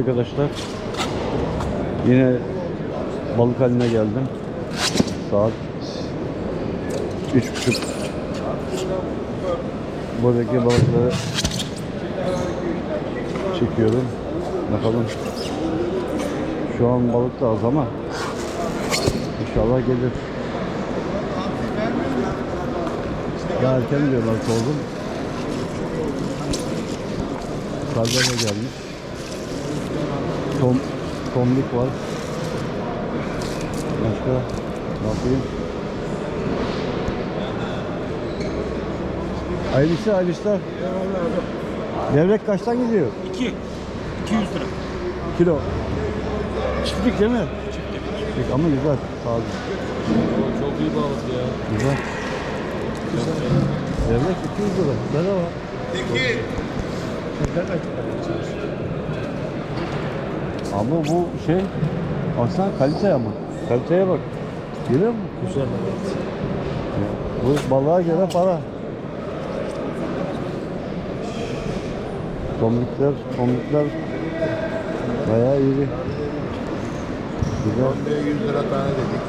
Arkadaşlar. Yine balık haline geldim. Saat üç buçuk. Buradaki balıkları çekiyorum. Bakalım. Şu an balık da az ama inşallah gelir. Daha erken diyorlar soğudum. Sardalya gelmiş. Tom, tomlik var. Başka ne işler, hayırlı işler. Levrek kaçtan gidiyor? 2. 200 lira. Kilo. Çiftlik değil mi? Çiftlik. Ama güzel. Olun. Çok iyi balık ya. Güzel. Levrek 200 lira. Bedava. Ama bu şey baksana kalite ama. Kaliteye bak. Görüyor musun? Güzel. Bu balığa göre para. Tomlikler, tomlikler bayağı iri. Güzel. Bombaya 100 lira tane dedik.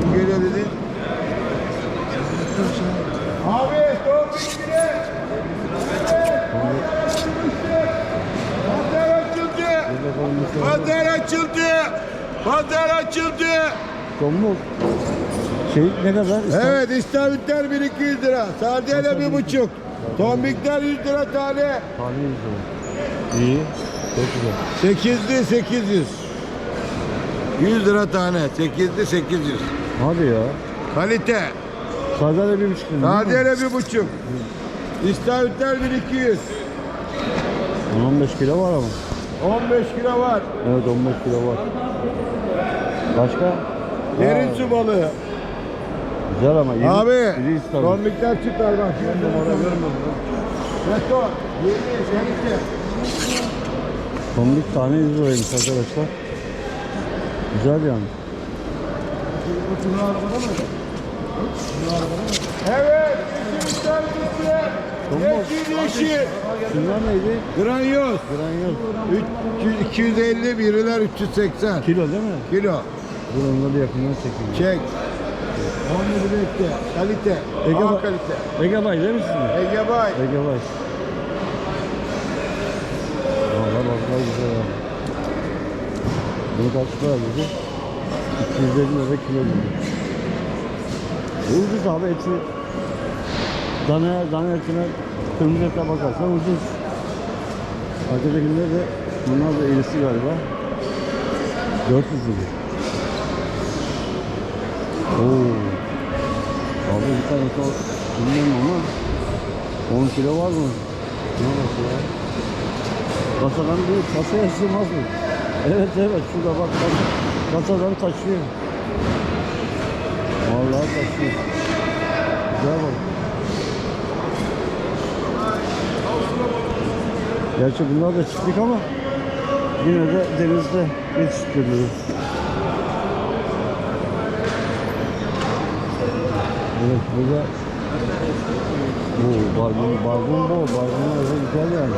Kim geliyor dedin? Abi top bitire. Pazar açıldı. Pazar açıldı. Pazar açıldı. Tomluk. Şey ne kadar? İstanbul- Evet istavritler 1200 lira. Sardalya bir buçuk. Tombikler 100 lira tane. Tane 100 lira. İyi. Çok güzel. 8'li 800. 100 lira tane. 8'li 800. Hadi ya. Kalite. Sardalya bir buçuk? Sardalya bir buçuk. İstavritler 1200. 15 kilo var ama. 15 kilo var. Evet 15 kilo var. Başka? Derin Aa, su balığı. Güzel ama. Iri, Abi, son miktar çıkar bak. Şimdi numara vermem. Resto, 20, 12. Tomlik tane 100 liraymış arkadaşlar. Güzel yani. Evet, yeşil servisi. Yeşil yeşil. Şunlar neydi? Granyoz. Granyoz. 300, 250, biriler 380. Kilo değil mi? Kilo. Dur onları yakından çekeyim. Çek. 10 bekle. Kalite. Ege A bak- kalite. Ege Bay değil misin? Ege Bay. Ege Bay. Valla balıklar güzel abi. Bunu kaç lira dedi? 250 lira kilo dedi. Ucuz abi eti. Dana, dana etine kırmızı ete bakarsan ucuz. Arkadakinde de bunlar da irisi galiba. 400 lira. Oo. Abi bir tane kol bilmiyorum ama 10 kilo var mı? Ne bak ya? Kasadan değil, kasaya sığmaz mı? Evet evet şurada bak bak. Kasadan taşıyor. Vallahi taşıyor. Güzel bak. Gerçi bunlar da çiftlik ama yine de denizde yetiştiriliyor. Evet burada bu barbun, barbun bu, barbun öyle güzel yani.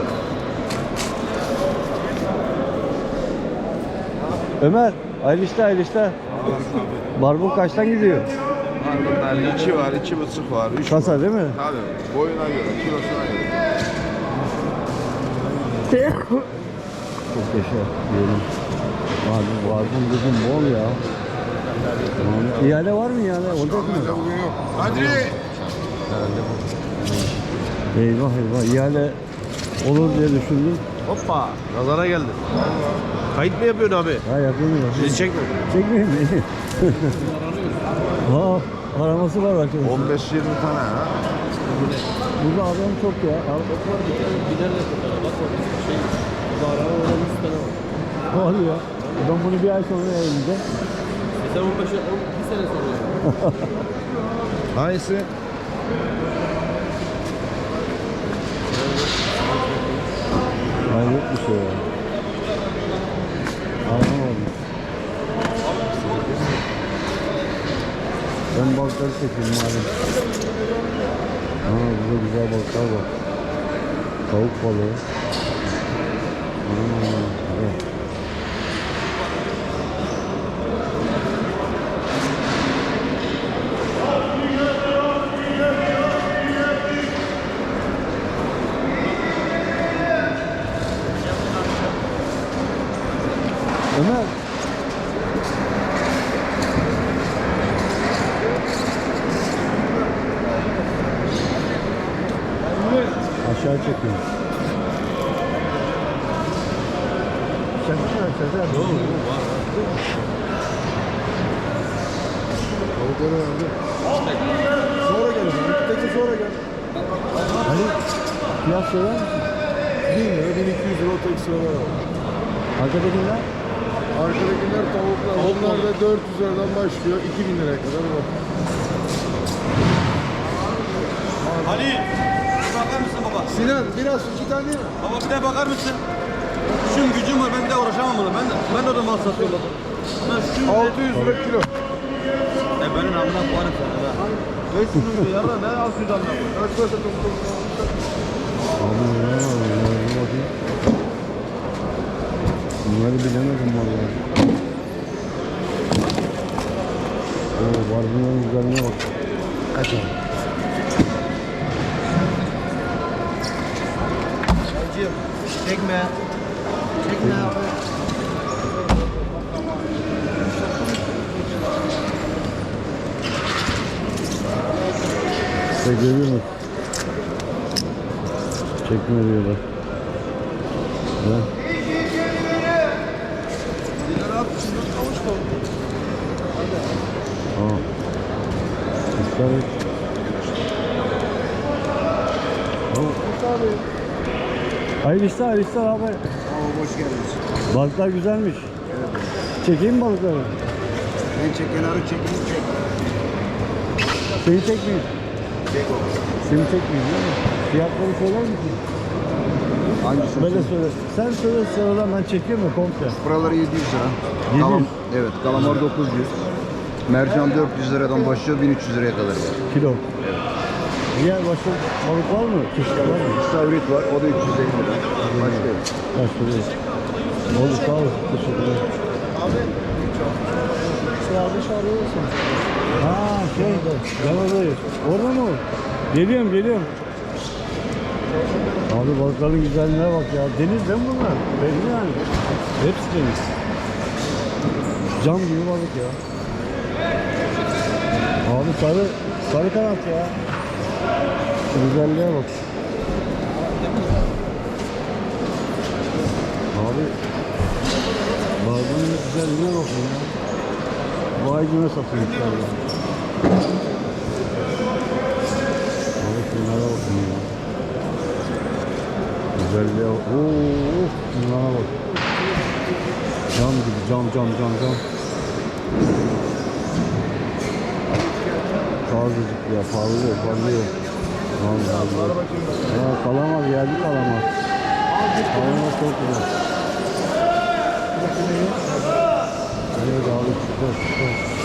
Ömer, hayırlı işler. Barbun kaçtan gidiyor? Bunlar içi var, içi bıçık var. Üç Kasa değil mi? Tabii. Boyuna göre, kilosuna göre. Çok yaşa diyelim. Barbun, barbun dedim bol ya. Tamam. İhale var mı ihale? Olacak mı? Bugün yok. Kadri. Eyvah eyvah ihale olur diye düşündüm. Hoppa. Nazara geldi. Kayıt mı yapıyorsun abi? Ha yapayım ya. Bizi çekme. Çekmeyeyim mi? ha araması var bak. 15-20 tane ha. Burada adam çok ya. Gider de bak orada şey. Orada 100 tane var. Var ya. Ben bunu bir ay sonra yayınlayacağım. E sen 15 bir sene sonra. Hangisi? Hayret bir şey ya. Anlamadım. Ben balıkları çekeyim madem. Aa burada güzel balıklar var. Tavuk balığı. Aa. Çekiyorum. Sen Sezer. Yok yok var. Tavukları verdi. Sonra gel. Peki sonra gel. Hani fiyat söyler misin? 1000 lira 1200 lira o tek sıralar var. Arkadakiler? Arkadakiler tavuklar. Onlar da 400 liradan başlıyor. 2000 liraya kadar var. Ali, bir bakar mısın baba? Sinan biraz iki tane mi? Baba bir de bakar mısın? Şun gücüm var, ben de uğraşamam bunu. Ben de, ben de orada mal satıyorum baba. Ben şu 600 lira kilo. E benim amına koyarım sana be. Neyse bunu yarra ne 600 amına koy. Kaç para satın tavuk? Abi ne var? Bunları bilemedim vallahi. Oo var bunların güzelliğine bak. Kaç abi? Çekme. Çekme abi. İşte görüyor musun? Çekme diyorlar. Ha? Aa. İster et. Aa. Hayırlı işler, hayırlı işler abi. hoş geldiniz. Balıklar güzelmiş. Çekeyim mi balıkları? En çek kenarı çekin çek. Seni çekmeyeyim. Seni çekmeyeyim değil mi? Fiyatları söyler misin? Hangisi? Böyle söyle. Sen söyle sıradan ben çekiyorum ya komple. Buraları 700 lira. 700. Kalam- evet, kalamar 900. Mercan 400 liradan başlıyor 1300 liraya kadar. Kilo. Diğer başka balık var mı? Çeşit var mı? İstavrit var, o da 350 lira. Başka yok. Kaç lira? Olur sağ ol. Teşekkürler. Ha şey, ben oradayım. Orada mı? Geliyorum, geliyorum. Abi balıkların güzelliğine bak ya. Deniz değil mi bunlar? Belli yani. Hepsi deniz. Cam gibi balık ya. Abi sarı, sarı kanat ya. Güzelliğe bak. Abi Balığın güzelliğine bakın ya. Vay güne satıyormuşlar ya. Abi şunlara bakın ya. Güzelliğe bak. Oo, şunlara bak. Cam gibi cam cam cam cam. Tazecik ya parlıyor parlıyor. Allah Allah. Ya kalamaz geldi kalamaz. Kalamaz çok güzel. Evet abi süper süper.